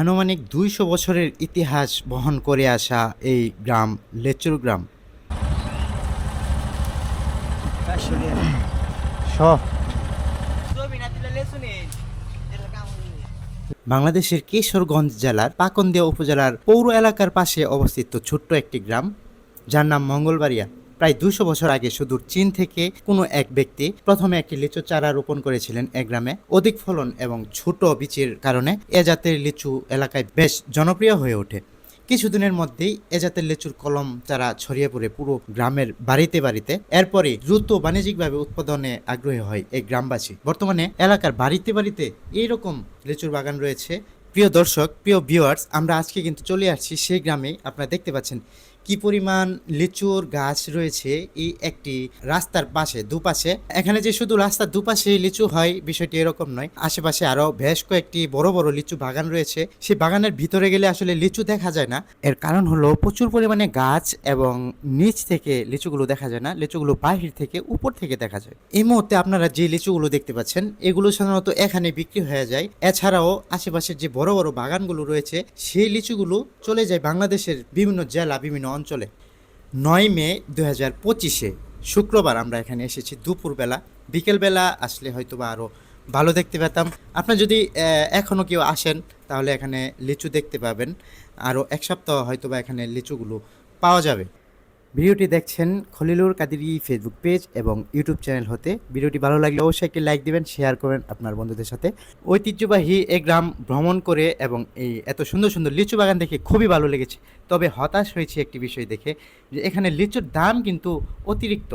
আনুমানিক দুইশো বছরের ইতিহাস বহন করে আসা এই গ্রাম লেচুর গ্রাম। বাংলাদেশের কিশোরগঞ্জ জেলার পাকন্দিয়া উপজেলার পৌর এলাকার পাশে অবস্থিত ছোট্ট একটি গ্রাম। যার নাম মঙ্গলবাড়িয়া। প্রায় দুশো বছর আগে সুদূর চীন থেকে কোনো এক ব্যক্তি প্রথমে একটি লিচু চারা রোপণ করেছিলেন এক গ্রামে। অধিক ফলন এবং ছোট বীজের কারণে এ জাতের লিচু এলাকায় বেশ জনপ্রিয় হয়ে ওঠে। কিছুদিনের মধ্যেই এ জাতের লিচুর কলম চারা ছড়িয়ে পড়ে পুরো গ্রামের বাড়িতে বাড়িতে। এরপরে দ্রুত বাণিজ্যিকভাবে উৎপাদনে আগ্রহী হয় এই গ্রামবাসী। বর্তমানে এলাকার বাড়িতে বাড়িতে এইরকম লিচুর বাগান রয়েছে। প্রিয় দর্শক, প্রিয় ভিউয়ার্স আমরা আজকে কিন্তু চলে আসছি সেই গ্রামে। আপনারা দেখতে পাচ্ছেন কি পরিমাণ লিচুর গাছ রয়েছে এই একটি রাস্তার পাশে, দুপাশে? এখানে যে শুধু রাস্তার দুপাশে লিচু হয়, বিষয়টি এরকম নয়। আশেপাশে আরও বেশ কয়েকটি বড় বড় লিচু বাগান রয়েছে। সেই বাগানের ভিতরে গেলে আসলে লিচু দেখা যায় না। এর কারণ হলো প্রচুর পরিমাণে গাছ এবং নিচ থেকে লিচুগুলো দেখা যায় না। লিচুগুলো বাহির থেকে উপর থেকে দেখা যায়। এই মুহূর্তে আপনারা যে লিচুগুলো দেখতে পাচ্ছেন, এগুলো সাধারণত এখানে বিক্রি হয়ে যায়। এছাড়াও আশেপাশের যে বড় বড় বাগানগুলো রয়েছে, সেই লিচুগুলো চলে যায় বাংলাদেশের বিভিন্ন জেলা, বিভিন্ন অঞ্চলে। নয় মে দু হাজার পঁচিশে শুক্রবার আমরা এখানে এসেছি, দুপুরবেলা। বিকেলবেলা আসলে হয়তো বা আরও ভালো দেখতে পেতাম। আপনার যদি এখনও কেউ আসেন, তাহলে এখানে লিচু দেখতে পাবেন। আরও এক সপ্তাহ হয়তো বা এখানে লিচুগুলো পাওয়া যাবে। ভিডিওটি দেখছেন খলিলুর কাদিরি ফেসবুক পেজ এবং ইউটিউব চ্যানেল হতে। ভিডিওটি ভালো লাগলে অবশ্যই একটি লাইক দিবেন শেয়ার করবেন আপনার বন্ধুদের সাথে। ঐতিহ্যবাহী এ গ্রাম ভ্রমণ করে এবং এই এত সুন্দর সুন্দর লিচু বাগান দেখে খুবই ভালো লেগেছে। তবে হতাশ হয়েছে একটি বিষয় দেখে যে এখানে লিচুর দাম কিন্তু অতিরিক্ত।